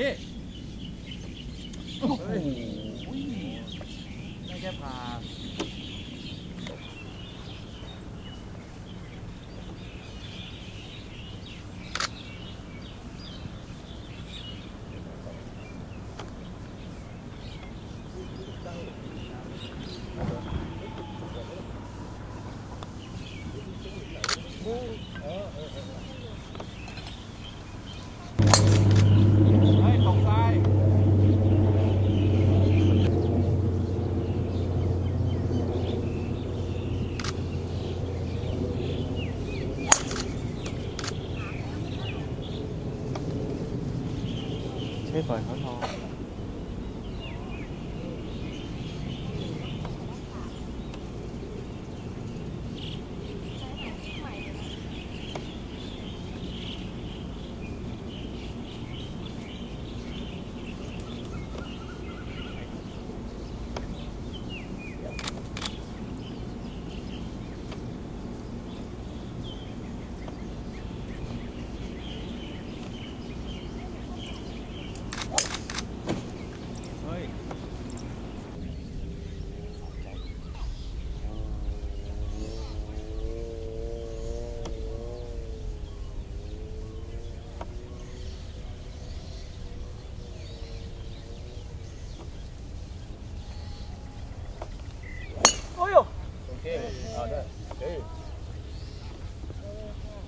ดิโอ้โหได้แค่พา ให้หน่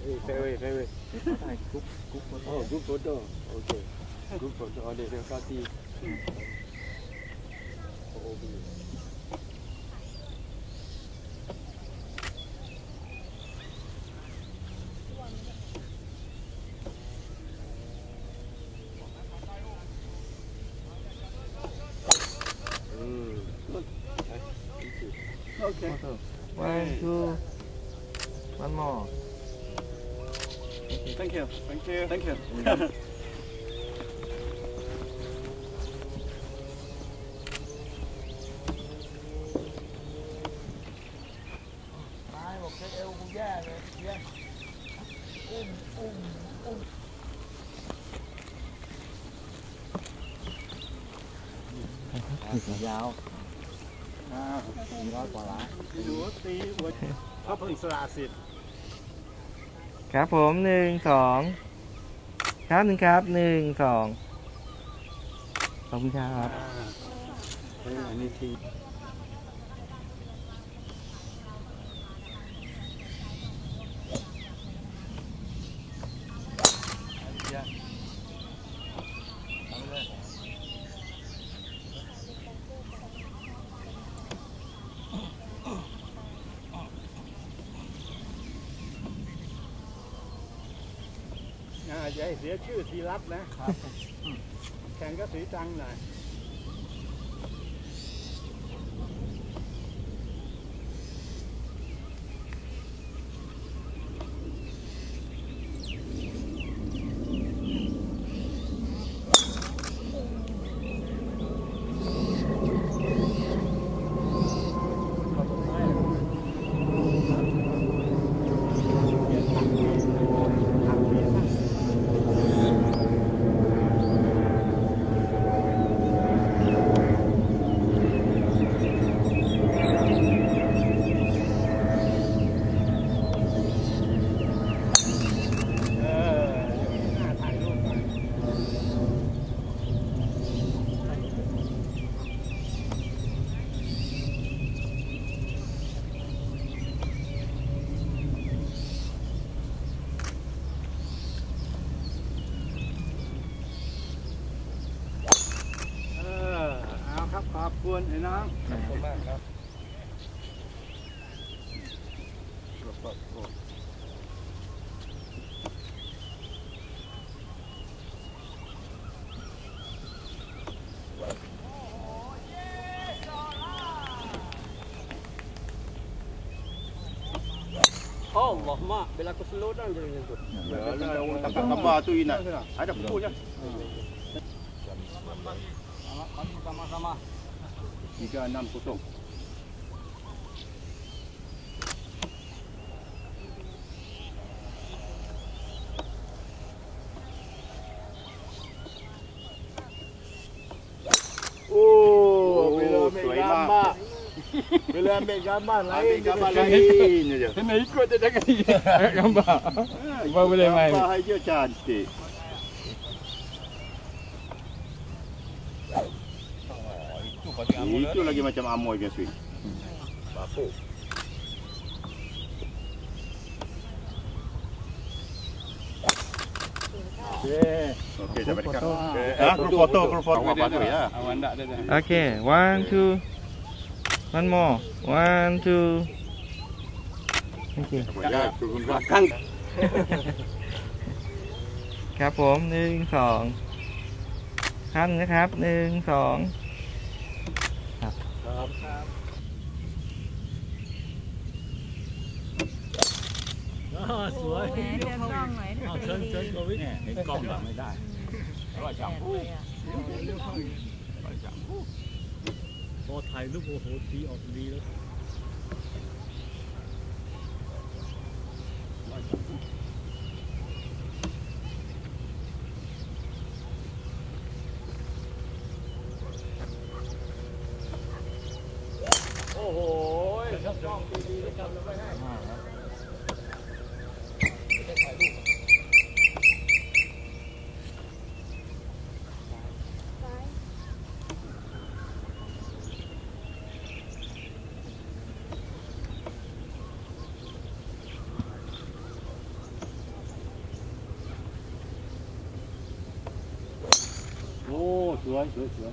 Hey, fairway, fairway. group, group group photo. Okay. Group photo. Oh, đây, đây, cao ti. Okay. One, two, one more. Thank you. Thank you. Thank you. Thank you. Hãy subscribe cho ครับผมหนึ่งสองครับหนึ่งครับหนึ่งสองขอบคุณครับ อันนี้ทีอ่าอย่าให้เสียชื่อทีรัตน์นะแข่งก็สีจังหน่อย ขอบคุณไอ้น้อง ขอบคุณมากครับ Allah mak, bila aku slow down jadi macam tu. Yalah, orang takat gambar tu Ina. Ada buku je. Oh, oh, ambil Gambar. Lain Ambil gambar lain Kena ikut tak jaga Gambar. Ha, gambar boleh main? Gambar saja cantik. Itu lagi macam amoy punya swing. Bapuk. Yeah. Okey, dah balik. Ah, group foto, group foto. Awak bantu ya. Awak nak dia dah. Okay, one, two. One more. One, two. Okay. Ya, turun belakang. ครับผมหนึ่งสองครับนะครับหนึ่งสอง สวยแหมเดินกล้องหน่อยเอาเชิญเชิญโควิดเนี่ยเห็นกล้องหลังไม่ได้ร้อยจับพอถ่ายรูปโอ้โหดีออกดีแล้วโอ้โหกล้องดีๆแล้วจำเราไว้ให้ 哦，喜欢喜欢喜欢。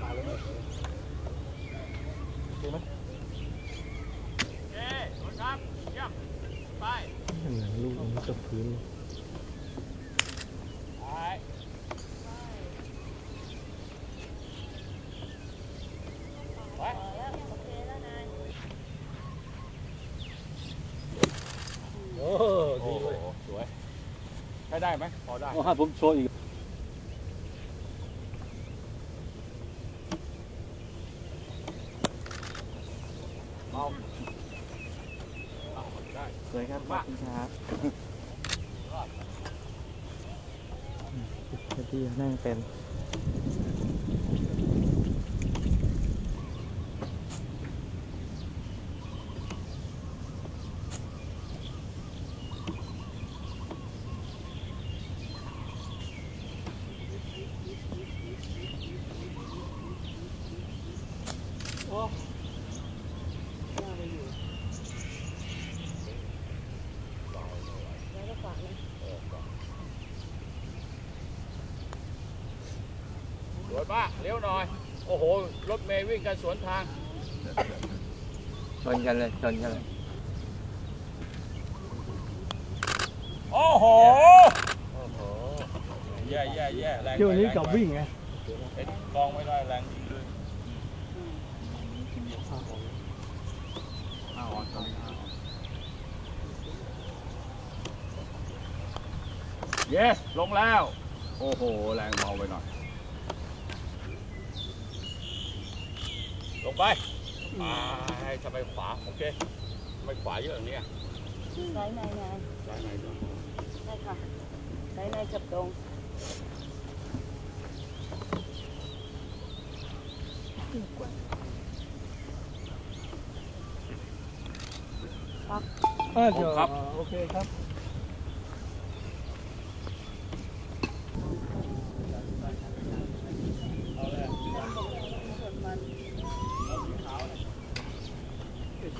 打了没？ ลูกมันจะพื้น โอ้ดีเว้ยสวยใช้ได้ไหมพอได้ โอ้ให้ผมโชว์อีก สวยครับขอบคุณครับที่นั่งเป็น สวยมากเลี้ยวหน่อย โอ้โห รถเมย์วิ่งกันสวนทาง ชนกันเลย ชนกันเลย โอ้โห แย่แย่แย่แรงเที่ยวนี้กับวิ่งไงเห็นกองไม่ได้แรงจริงเลยเยสลงแล้ว โอ้โห แรงเบาไปหน่อย งไปอ่าให้ทำไปขวา โอเคไม่ขวาเยอะอย่างเนี้ยไหนไหนไหนซ้ายไหนด้วยได้ค่ะไหนไหนจับตรงอ่าเดี๋ยวโอเคครับ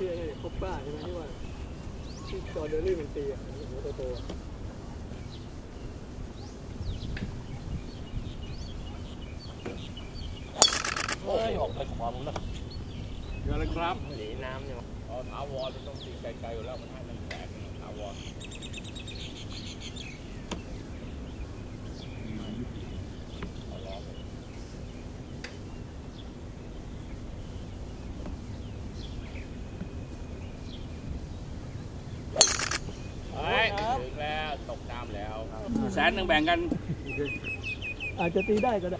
ื่อเนี่ยครบป้าใช่ไหมที่ว่าที่จอร์เดอรี่มันตีอะหัวโตโอะเฮ้ยออกไปขวาผมนะเดี๋ยวนะครับหนีน้ำเนี่ยอ๋อถาวรมันต้องตีไกลๆอยู่แล้วมันให้มันแตกถาวรเอาล้อไปเฮ้ย แส นหนึ่งแบ่งกัน อาจจะตีได้ก็ได้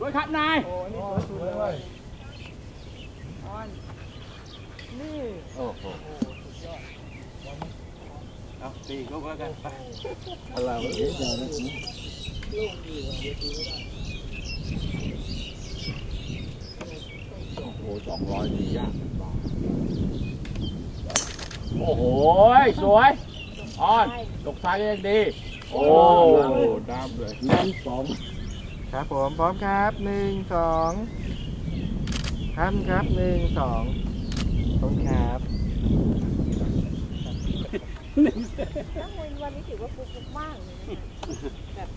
ด้วยครับนายโอ้นี่โอ้สวยสสุวดยเลเว้ยยนี่โอ้โหเอาตีก็แล้วกันไปอะไรวะเอ๊ะเดี๋ยวนะโอ้โหสองร้อยนี่ยากลำบากโอ้โห สวย ออนตกซ้ายก็ยังดี โอ้โอ้น้ำเลยน้ำสองครับผมพร้อมครับหนึ่งสองครับครับหนึ่งสองขอบคุณครับแล้ววันนี้ถือว่าฟุกๆมากเลยนะแบบ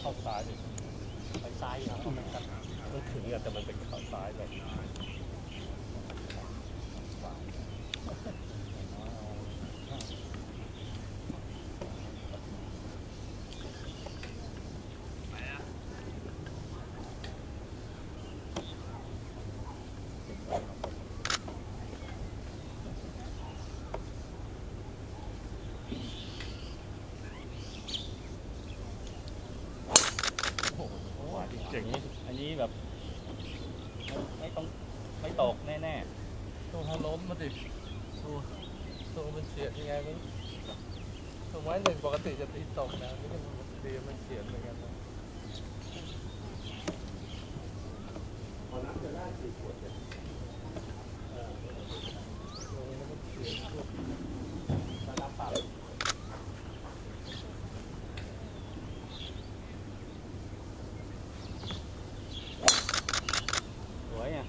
เข้าซ้ายดิไปซ้ายนะมันกันมันถึงอะแต่มันเป็นเข้าซ้ายแบบ ไม้หนึ่งปกติจะตีตกนะนี่มันตีมันเสียเหมือนกันนะ ๆสวยอ่ะ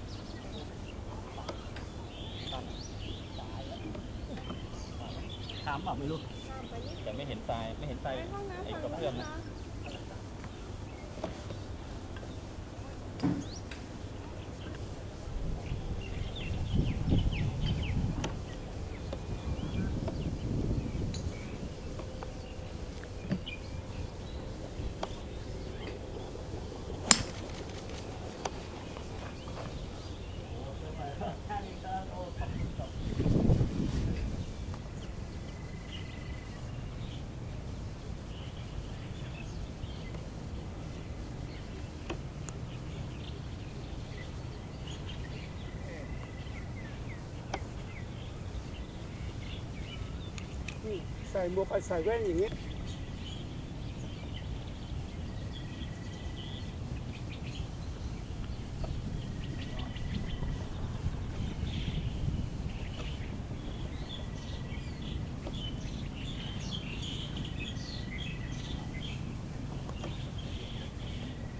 ถามอ่ะไม่รู้ แต่ไม่เห็น ทรายไม่เห็นทรายไอ้กระเพื่อมนะ ใส่หมวกใส่แว่นอย่างนี้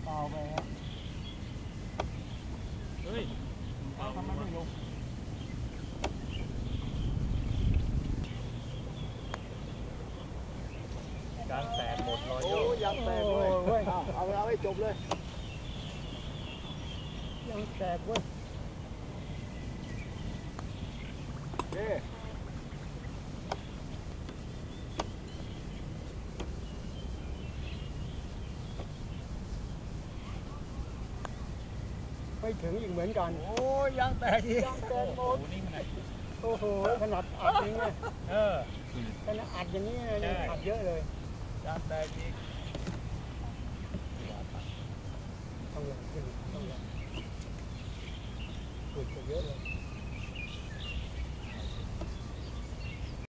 เอาไป จบเลย ยังแตกเว้ยเย้ไม่ถึงอีกเหมือนกัน โอ้ยยังแตกอีกยังแตกหมดนี่ไงโอ้โหขนาดอัดอย่างเงี้ยเออขนาดอัดอย่างนี้ใช่ยังอัดเยอะเลยยังแตกอีก Pues